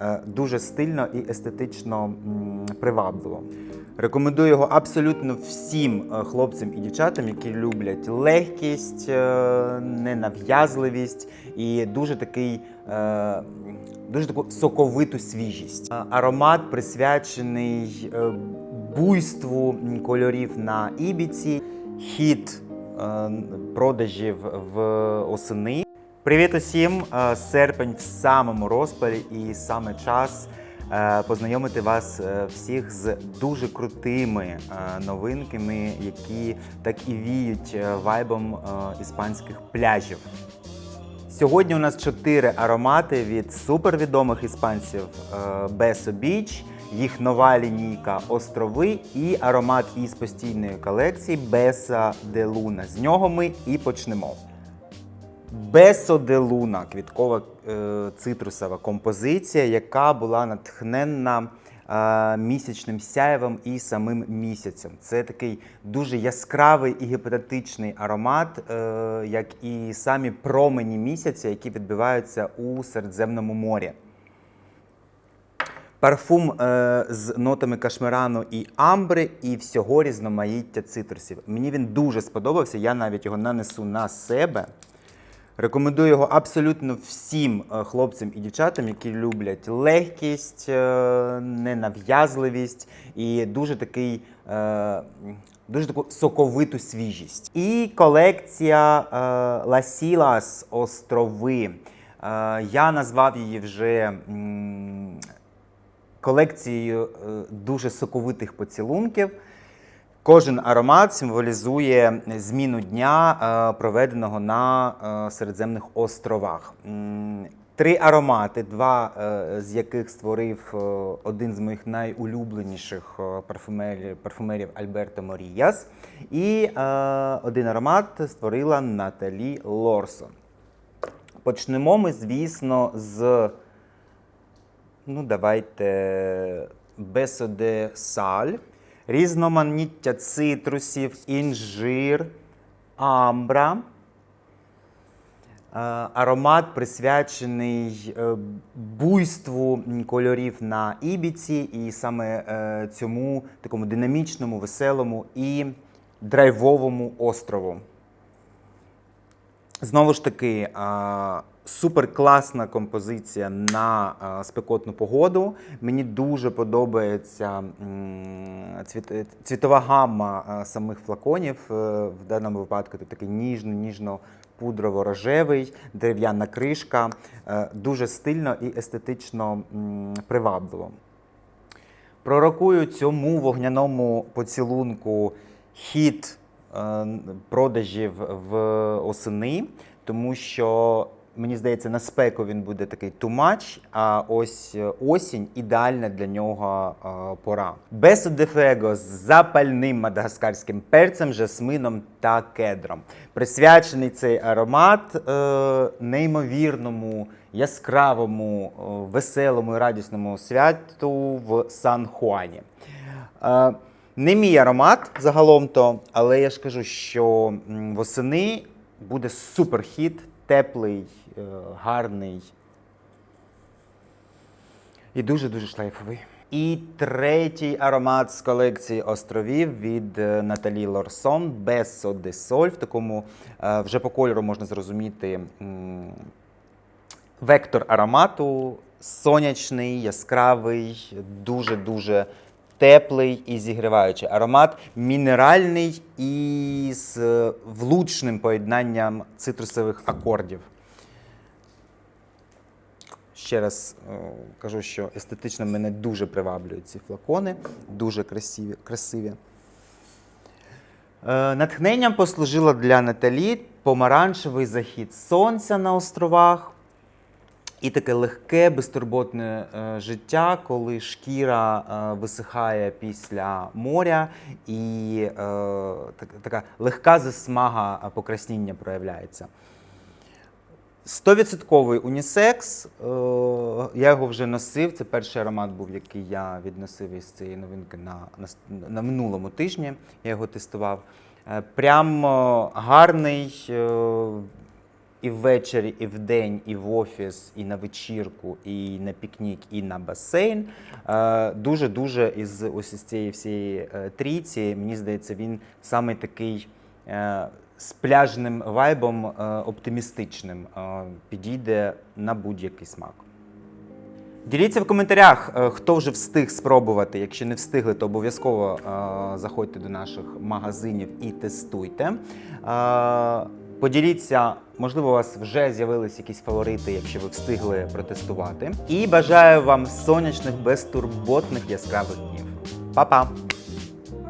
е, дуже стильно і естетично привабливо. Рекомендую його абсолютно всім е, хлопцям і дівчатам, які люблять легкість, е, ненав'язливість і дуже такий. Дуже таку соковиту свіжість. Аромат присвячений буйству кольорів на ібіці, хід продажів в осени. Привіт усім! Е, Серпень в самому розпалі, і саме час е, познайомити вас е, всіх з дуже крутими новинками, які так і віють вайбом іспанських пляжів. Сьогодні у нас чотири аромати від супервідомих іспанців Beso Beach, їх нова лінійка Острови і аромат із постійної колекції Beso de Luna. З нього ми і почнемо. Бесо де Луна квіткова е, цитрусова композиція, яка була натхненна е, місячним сяєвом і самим місяцем. Це такий дуже яскравий і гіпотетичний аромат, е, як і самі промені місяця, які відбиваються у Середземному морі. Парфум е, з нотами кашмирану і амбри, і всього різноманіття цитрусів. Мені він дуже сподобався. Я навіть його нанесу на себе. Рекомендую його абсолютно всім е, хлопцям і дівчатам, які люблять легкість, е, ненав'язливість і дуже такий. е, Дуже таку соковиту свіжість. І колекція Silas острови. Я назвав її вже колекцією дуже соковитих поцілунків. Кожен аромат символізує зміну дня, е, проведеного на е, Середземних островах. Три аромати, два е, з яких створив один з моїх найулюбленіших парфумерів, парфумерів Альберто Моріяс. І один аромат створила Наталі Лорсон. Почнемо ми, звісно, з Ну, давайте Бесо де Саль. Різноманіття цитрусів, інжир, амбра. Е, Аромат присвячений е, буйству кольорів на ібіці, і саме е, цьому такому динамічному, веселому і драйвовому острову. Знову ж таки, супер класна композиція на а, спекотну погоду. Мені дуже подобається цвіт- цвітова гамма а, самих флаконів. Е, В даному випадку це такий ніжно-ніжно. Пудрово-рожевий, дерев'яна кришка, Е, дуже стильно і естетично привабливо. Пророкую цьому вогняному поцілунку хід е, продажів в осени, тому що мені здається, на спеку він буде такий much, а ось е, осінь ідеальна для нього е, пора. Бесо де Фего з запальним мадагаскарським перцем, жасмином та кедром. Присвячений цей аромат е, неймовірному, яскравому, е, веселому і радісному святу в Сан-Хуані. Е, Не мій аромат загалом то, але я ж кажу, що восени буде суперхіт, теплий, е, гарний і дуже-дуже шлейфовий. І третій аромат з колекції островів від е, Наталі Лорсон Бесо де Соль. В такому е, вже по кольору можна зрозуміти вектор аромату сонячний, яскравий, дуже-дуже теплий і зігріваючий. Аромат мінеральний і з влучним поєднанням цитрусових акордів. Ще раз е, кажу, що естетично мене дуже приваблюють ці флакони, дуже красиві. красиві. Е, Натхненням послужило для Наталі помаранчевий захід сонця на островах і таке легке, безтурботне е, життя, коли шкіра е, висихає після моря, і е, так- така легка засмага е, покрасніння проявляється. Стовідсотковий унісекс. Е, Я його вже носив. Це перший аромат був, який я відносив із цієї новинки на, на, на минулому тижні. Я його тестував. Е, Прям е, гарний, е, і ввечері, і вдень, і в офіс, і на вечірку, і на пікнік, і на басейн. Е, Дуже-дуже із ось із цієї всієї е, трійці, мені здається, він саме такий е, з пляжним вайбом е, оптимістичним. Підійде на будь-який смак. Діліться в коментарях, хто вже встиг спробувати. Якщо не встигли, то обов'язково заходьте до наших магазинів і тестуйте. Поділіться, можливо, у вас вже з'явились якісь фаворити, якщо ви встигли протестувати. І бажаю вам сонячних, безтурботних яскравих днів. Па-па!